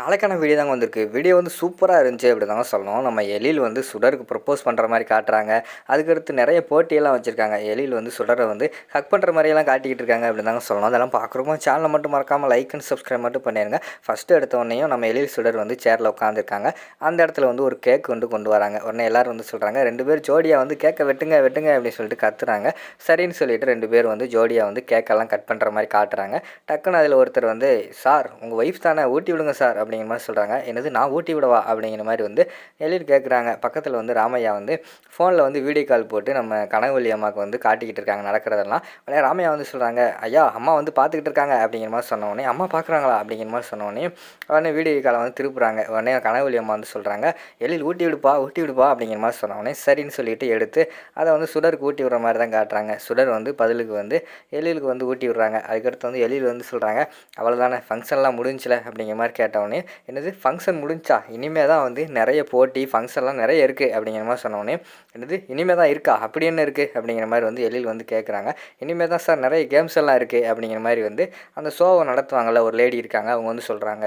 நாளைக்கான வீடியோ தாங்க வந்திருக்கு. வீடியோ வந்து சூப்பராக இருந்துச்சு அப்படி தாங்க சொல்லணும். நம்ம எழில் வந்து சுடருக்கு ப்ரப்போஸ் பண்ணுற மாதிரி காட்டுறாங்க. அதுக்கடுத்து நிறைய போட்டியெல்லாம் வச்சுருக்காங்க. எழில் வந்து சுடரை வந்து ஹக் பண்ணுற மாதிரியெல்லாம் காட்டிக்கிட்டு இருக்காங்க அப்படி தாங்க சொல்லணும். அதெல்லாம் பார்க்குறோமோ சேனலை மட்டும் மறக்காமல் லைக் அண்ட் சப்ஸ்கிரைப் மட்டும் பண்ணிடுங்க ஃபஸ்ட்டு எடுத்த உடனேயும் நம்ம எழில் சுடர் வந்து சேரில் உட்காந்துருக்காங்க அந்த இடத்துல வந்து ஒரு கேக் வந்து கொண்டு வராங்க. உடனே எல்லாரும் வந்து சொல்கிறாங்க ரெண்டு பேர் ஜோடியாக வந்து கேக்கை வெட்டுங்க வெட்டுங்க அப்படின்னு சொல்லிட்டு கத்துறாங்க. சரின்னு சொல்லிட்டு ரெண்டு பேர் வந்து ஜோடியாக வந்து கேக்கெல்லாம் கட் பண்ணுற மாதிரி காட்டுறாங்க. டக்குன்னு அதில் ஒருத்தர் வந்து சார் உங்கள் ஒய்ஃப் தானே ஊட்டி விடுங்க சார் அப்படிங்கிற மாதிரி சொல்கிறாங்க என்னது நான் ஊட்டி விடவா? அப்படிங்கிற மாதிரி வந்து எழில் கேட்குறாங்க பக்கத்தில் வந்து ராமையா வந்து ஃபோனில் வந்து வீடியோ கால் போட்டு நம்ம கனகவல்லி அம்மாவுக்கு வந்து காட்டிக்கிட்டு இருக்காங்க நடக்கிறதெல்லாம். உடனே ராமையா வந்து சொல்கிறாங்க ஐயா அம்மா வந்து பார்த்துக்கிட்டு இருக்காங்க அப்படிங்கிற மாதிரி சொன்ன உடனே அம்மா பார்க்குறாங்களா? அப்படிங்கிற மாதிரி சொன்னோடனே உடனே வீடியோ காலை வந்து திருப்புறாங்க. உடனே கனகவல்லி அம்மா வந்து சொல்கிறாங்க எழில் ஊட்டி விடுப்பா ஊட்டி விடுப்பா அப்படிங்கிற மாதிரி சொன்னோடனே சரின்னு சொல்லிட்டு எடுத்து அதை வந்து சுடருக்கு ஊட்டி விடுற மாதிரி தான் காட்டுறாங்க. சுடர் வந்து பதிலுக்கு வந்து எழிலுக்கு வந்து ஊட்டி விடுறாங்க. அதுக்கடுத்து வந்து எழில் வந்து சொல்கிறாங்க அவ்வளோதானே ஃபங்க்ஷன்லாம் முடிஞ்சில அப்படிங்கிற மாதிரி கேட்டவொடனே என்னது ஃபங்க்ஷன் முடிஞ்சா இனிமேல் தான் வந்து நிறைய போட்டி ஃபங்க்ஷன்லாம் நிறைய இருக்குது அப்படிங்கிற மாதிரி சொன்னோடனே என்னது இனிமேல் தான் இருக்கா? அப்படி என்ன இருக்குது அப்படிங்கிற மாதிரி வந்து எழில் வந்து கேட்குறாங்க இனிமேல் தான் சார் நிறைய கேம்ஸ் எல்லாம் இருக்குது அப்படிங்கிற மாதிரி வந்து அந்த ஷோவை நடத்துவாங்கள்ல ஒரு லேடி இருக்காங்க அவங்க வந்து சொல்கிறாங்க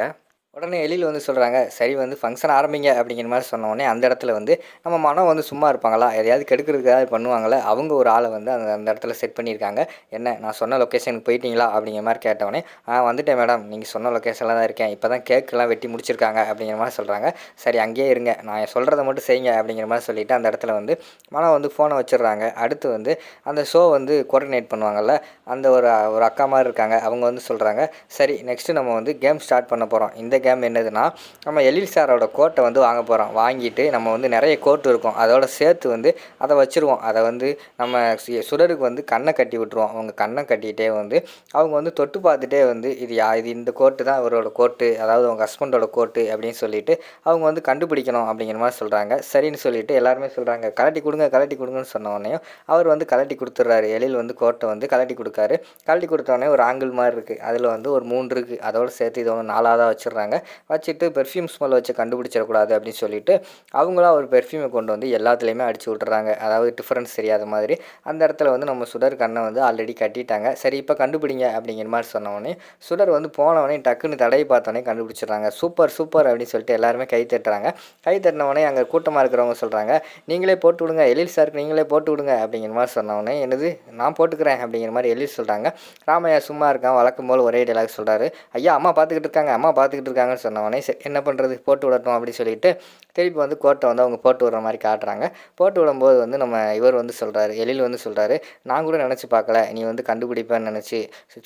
உடனே எழில் வந்து சொல்கிறாங்க சரி வந்து ஃபங்க்ஷன் ஆரம்பிங்க அப்படிங்கிற மாதிரி சொன்னோடனே அந்த இடத்துல வந்து நம்ம மனம் வந்து சும்மா இருப்பாங்களா? எதையாவது கெடுக்கிறதுக்கு ஏதாவது பண்ணுவாங்களா? அவங்க ஒரு ஆளை வந்து அந்த அந்த இடத்துல செட் பண்ணியிருக்காங்க. என்ன நான் சொன்ன லொக்கேஷனுக்கு போயிட்டீங்களா? அப்படிங்கிற மாதிரி கேட்டவொடனே ஆ வந்துட்டேன் மேடம் நீங்கள் சொன்ன லொக்கேஷனில் தான் இருக்கேன். இப்போ தான் கேக்கெல்லாம் வெட்டி முடிச்சிருக்காங்க அப்படிங்கிற மாதிரி சொல்கிறாங்க சரி அங்கேயே இருங்க. நான் சொல்கிறத மட்டும் செய்யுங்க அப்படிங்கிற மாதிரி சொல்லிவிட்டு அந்த இடத்துல வந்து மனம் வந்து ஃபோனை வச்சிடுறாங்க. அடுத்து வந்து அந்த ஷோ வந்து கோஆர்டினேட் பண்ணுவாங்கள்ல அந்த ஒரு ஒரு அக்கா மாதிரி இருக்காங்க. அவங்க வந்து சொல்கிறாங்க சரி நெக்ஸ்ட்டு நம்ம வந்து கேம் ஸ்டார்ட் பண்ண போகிறோம் இந்த கேம் என்னதுன்னா நம்ம எழில் சாரோட கோட்டை வந்து வாங்க போகிறோம் வாங்கிட்டு நம்ம வந்து நிறைய கோட்டு இருக்கும். அதோட சேர்த்து வந்து அதை வச்சுருவோம். அதை வந்து நம்ம சு- சுடருக்கு வந்து கண்ணை கட்டி விட்டுருவோம். அவங்க கண்ணை கட்டிக்கிட்டே வந்து அவங்க வந்து தொட்டு பார்த்துட்டே வந்து இது யா இது இந்த கோட்டு தான் இவரோட கோட்டு அதாவது அவங்க ஹஸ்பண்டோட கோட்டு அப்படின்னு சொல்லிட்டு அவங்க வந்து கண்டுபிடிக்கணும் அப்படிங்கிற மாதிரி சொல்கிறாங்க சரின்னு சொல்லிட்டு எல்லாருமே சொல்கிறாங்க கலட்டி கொடுங்க கலட்டி கொடுங்கன்னு சொன்ன உடனே அவர் வந்து கலட்டி கொடுத்துட்றாரு எழில் வந்து கோட்டை வந்து கலட்டி கொடுக்காரு. கலட்டி கொடுத்தோடனே ஒரு ஆங்கிள் மாதிரி இருக்குது அதில் வந்து ஒரு மூன்று இருக்குது அதோட சேர்த்து இதை வந்து நாலாவதாக வச்சுடுறாங்க. வச்சுட்டு பெர்ஃப்யூம் ஸ்மெல் வச்சு கண்டுபிடிச்சிடக்கூடாது அப்படின்னு சொல்லிட்டு அவங்களாம் ஒரு பெர்ஃப்யூமை கொண்டு வந்து எல்லாத்துலேயுமே அடிச்சு விட்டுறாங்க. அதாவது டிஃப்ரென்ஸ் தெரியாத மாதிரி. அந்த இடத்துல வந்து நம்ம சுடர் கண்ணை வந்து ஆல்ரெடி கட்டிட்டாங்க. சரி இப்போ கண்டுபிடிங்க அப்படிங்கிற மாதிரி சொன்னவொடனே சுடர் வந்து போனவொடனே டக்குன்னு தடையை பார்த்தோன்னே கண்டுபிடிச்சிடுறாங்க. சூப்பர் சூப்பர் அப்படின்னு சொல்லிட்டு எல்லாருமே கை தட்டுறாங்க. கை தட்டினவொடனே அங்கே கூட்டமாக இருக்கிறவங்க சொல்கிறாங்க நீங்களே போட்டு விடுங்க எழில் சாருக்கு நீங்களே போட்டு விடுங்க அப்படிங்கிற மாதிரி சொன்னவொடனே என்னது நான் போட்டுக்கிறேன் அப்படிங்கிற மாதிரி எழில் சொல்கிறாங்க ராமையா சும்மா இருக்கான் வழக்கம் போல் ஒரே டைலாக் சொல்கிறாரு ஐயா அம்மா பார்த்துக்கிட்டு இருக்காங்க அம்மா பார்த்துக்கிட்டு இருக்காங்கன்னு சொன்னவொடனே சரி என்ன பண்ணுறது போட்டு விடட்டும் அப்படின்னு சொல்லிட்டு திருப்பி வந்து கோட்டை வந்து அவங்க போட்டு விடுற மாதிரி காட்டுறாங்க. போட்டு விடும்போது வந்து நம்ம இவர் வந்து சொல்கிறாரு எழில் வந்து சொல்கிறாரு நான் கூட நினச்சி பார்க்கல நீ வந்து கண்டுபிடிப்பேன்னு நினச்சி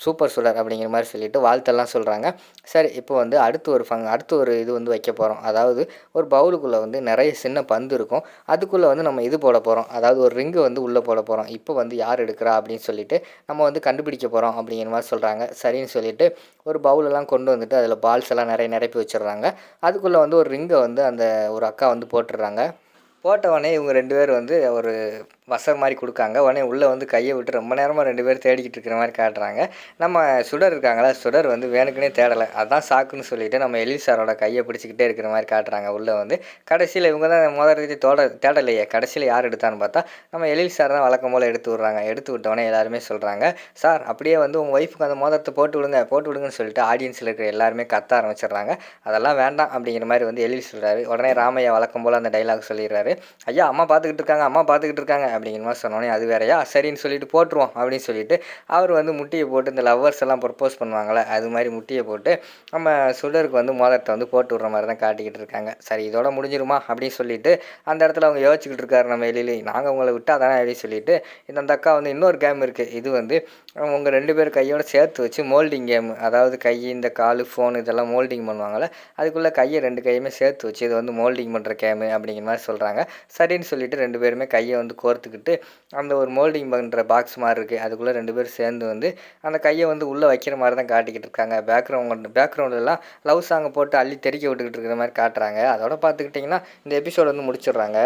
சூப்பர் சுடர் அப்படிங்கிற மாதிரி சொல்லிட்டு வாழ்த்தெல்லாம் சொல்கிறாங்க சரி இப்போ வந்து அடுத்து ஒரு ஃபங் அடுத்து ஒரு இது வந்து வைக்க போகிறோம் அதாவது ஒரு பவுலுக்குள்ளே வந்து நிறைய சின்ன பந்து இருக்கும். அதுக்குள்ளே வந்து நம்ம இது போட போகிறோம் அதாவது ஒரு ரிங்கு வந்து உள்ளே போட போகிறோம் இப்போ வந்து யார் எடுக்கிறா அப்படின்னு சொல்லிட்டு நம்ம வந்து கண்டுபிடிக்க போகிறோம் அப்படிங்கிற மாதிரி சொல்கிறாங்க சரின்னு சொல்லிட்டு ஒரு பவுலெல்லாம் கொண்டு வந்துட்டு அதில் பால்ஸ் எல்லாம் நிறைய நிரப்பி வச்சிடுறாங்க. அதுக்குள்ளே வந்து ஒரு ரிங்கை வந்து அந்த ஒரு அக்கா வந்து போட்டுடுறாங்க. போட்டவொடனே இவங்க ரெண்டு பேர் வந்து ஒரு வசர் மாதிரி கொடுக்காங்க. உடனே உள்ளே வந்து கையை விட்டு ரொம்ப நேரமாக ரெண்டு பேர் தேடிக்கிட்டு இருக்கிற மாதிரி காட்டுறாங்க. நம்ம சுடர் இருக்காங்களா? சுடர் வந்து வேணுக்குனே தேடலை. அதான் சாக்குன்னு சொல்லிட்டு நம்ம எலி சாரோட கையை பிடிச்சிக்கிட்டே இருக்கிற மாதிரி காட்டுறாங்க உள்ளே வந்து. கடைசியில் இவங்க தான் முதல் தோட தேடலையே. கடைசியில் யார் எடுத்தான்னு பார்த்தா நம்ம எழில் சார் தான் வழக்கம் போல் எடுத்து விட்றாங்க. எடுத்து விட்டவொடனே எல்லாருமே சொல்கிறாங்க சார் அப்படியே வந்து உங்கள் ஒய்ஃபுக்கு அந்த மோதிரத்தை போட்டு விடுங்க போட்டு விடுங்கன்னு சொல்லிட்டு ஆடியன்ஸில் இருக்கிற எல்லாருமே கத்த ஆரம்பிச்சிடுறாங்க. அதெல்லாம் வேண்டாம் அப்படிங்கிற மாதிரி வந்து எழில் சொல்கிறாரு உடனே ராமையா வழக்கம் போல் அந்த டைலாக் சொல்லிடுறாரு. ஐயா அம்மா பார்த்துக்கிட்டு இருக்காங்க அம்மா பார்த்துக்கிட்டு இருக்காங்க. அப்படிங்கிற மாதிரி சொன்னோடனே அது வேறையா? சரின்னு சொல்லிட்டு போட்டுருவோம் அப்படின்னு சொல்லிட்டு அவர் வந்து முட்டியை போட்டு இந்த லவ்வர்ஸ் எல்லாம் ப்ரப்போஸ் பண்ணுவாங்கள்ல அது மாதிரி முட்டியை போட்டு நம்ம சுடருக்கு வந்து மோதிரத்தை வந்து போட்டு விட்ற மாதிரி தான் காட்டிக்கிட்டு இருக்காங்க. சரி இதோட முடிஞ்சிருமா அப்படின்னு சொல்லிட்டு அந்த இடத்துல அவங்க யோசிச்சுக்கிட்டு இருக்காரு நம்ம எழிலி. நாங்கள் உங்களை விட்டா தானே அப்படின்னு சொல்லிட்டு இந்த அந்த அக்கா வந்து இன்னொரு கேம் இருக்குது இது வந்து உங்கள் ரெண்டு பேர் கையோட சேர்த்து வச்சு மோல்டிங் கேம் அதாவது கை இந்த காலு ஃபோன் இதெல்லாம் மோல்டிங் பண்ணுவாங்கள்ல அதுக்குள்ளே கையை ரெண்டு கையுமே சேர்த்து வச்சு இது வந்து மோல்டிங் பண்ணுற கேமு அப்படிங்கிற மாதிரி சொல்கிறாங்க சரின்னு சொல்லிட்டு ரெண்டு பேருமே கையை வந்து கோர்த்து கோர்த்துக்கிட்டு அந்த ஒரு மோல்டிங் பண்ணுற பாக்ஸ் மாதிரி இருக்குது அதுக்குள்ளே ரெண்டு பேரும் சேர்ந்து வந்து அந்த கையை வந்து உள்ளே வைக்கிற மாதிரி தான் காட்டிக்கிட்டு இருக்காங்க. பேக்ரவுண்ட் பேக்ரவுண்டெல்லாம் லவ் சாங்கை போட்டு அள்ளி தெறிக்க விட்டுக்கிட்டு இருக்கிற மாதிரி காட்டுறாங்க. அதோட பார்த்துக்கிட்டிங்கன்னா இந்த எபிசோட் வந்து முடிச்சிடுறாங்க.